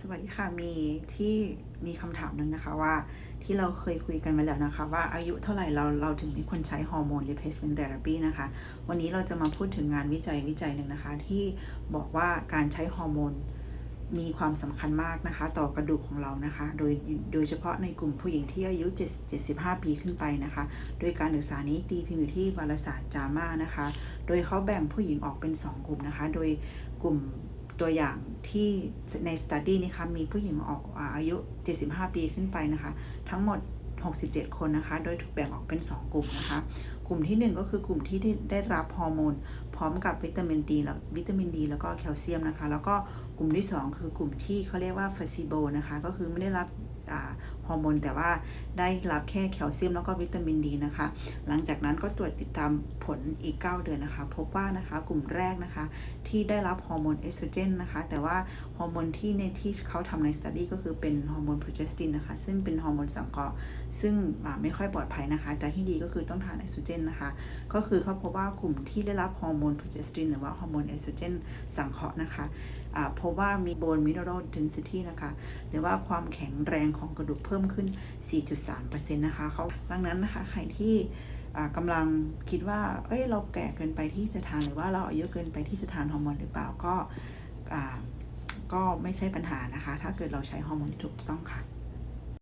สวัสดีค่ะมีที่มีคำถามหนึ่งนะคะว่าที่เราเคยคุยกันมาแล้วนะคะ ว่าอายุเท่าไหร่เราเราถึงไม่ควรใช้ฮอร์โมน replacement therapy นะคะ วันนี้เราจะมาพูดถึงงานวิจัยวิจัยหนึ่งนะคะ ที่บอกว่าการใช้ฮอร์โมนมีความสำคัญมากนะคะ ต่อกระดูกของเรานะคะ โดยโดยเฉพาะในกลุ่มผู้หญิงที่อายุ7 75ปีขึ้นไปนะคะ โดยการศึกษานี้ตีพิมพ์อยู่ที่วารสารจามานะคะ โดยเขาแบ่งผู้หญิงออกเป็น 2 กลุ่มนะคะ โดยกลุ่ม ตัวอย่างที่ในสตัดดี้นี้คะมีผู้หญิงออกอาอายุ 75 ปีขึ้นไปนะคะ ทั้งหมด 67 คนนะคะ โดยถูกแบ่งออกเป็น 2 กลุ่มนะคะกลุ่มที่ 1 ก็คือกลุ่มที่ได้รับฮอร์โมนพร้อมกับวิตามินดีแล้ววิตามินดีแล้วก็แคลเซียมนะคะ แล้วก็กลุ่มที่ 2 คือกลุ่มที่เขาเรียกว่าฟาซิโบนะคะ ก็คือไม่ได้รับฮอร์โมนแต่ว่าได้รับแค่แคลเซียมแล้วก็วิตามินดีนะคะ หลังจากนั้นก็ตรวจติดตามผลอีก 9 เดือนนะคะ พบว่านะคะกลุ่มแรกนะคะที่ได้รับฮอร์โมนเอสโตรเจนนะคะ แต่ว่าฮอร์โมนที่ในที่เขาทำในสตัดดี้ก็คือเป็นฮอร์โมนโปรเจสตินนะคะ ซึ่งเป็นฮอร์โมนสังเคราะห์ซึ่งไม่ค่อยปลอดภัยนะคะแต่ที่ดีก็คือต้องทานเอสโตรเจนนะคะ ก็คือเขาพบว่ากลุ่มที่ได้รับฮอร์โมนโปรเจสตินหรือว่าฮอร์โมนเอสโตรเจนสังเคราะห์นะคะอ่าพบว่ามีโบนมิเนอรัลเดนซิตี้นะคะหรือว่าความแข็งแรงของกระดูกเพิ่มขึ้น 4.3%นะคะเขาดังนั้นนะคะใครที่อ่ากำลังคิดว่า เอ้ย เราแก่เกินไปที่จะทาน หรือว่าเราอายุเกินไปที่จะทานฮอร์โมนหรือเปล่า ก็ ก็ไม่ใช่ปัญหานะคะ ถ้าเกิดเราใช้ฮอร์โมนที่ถูกต้องค่ะ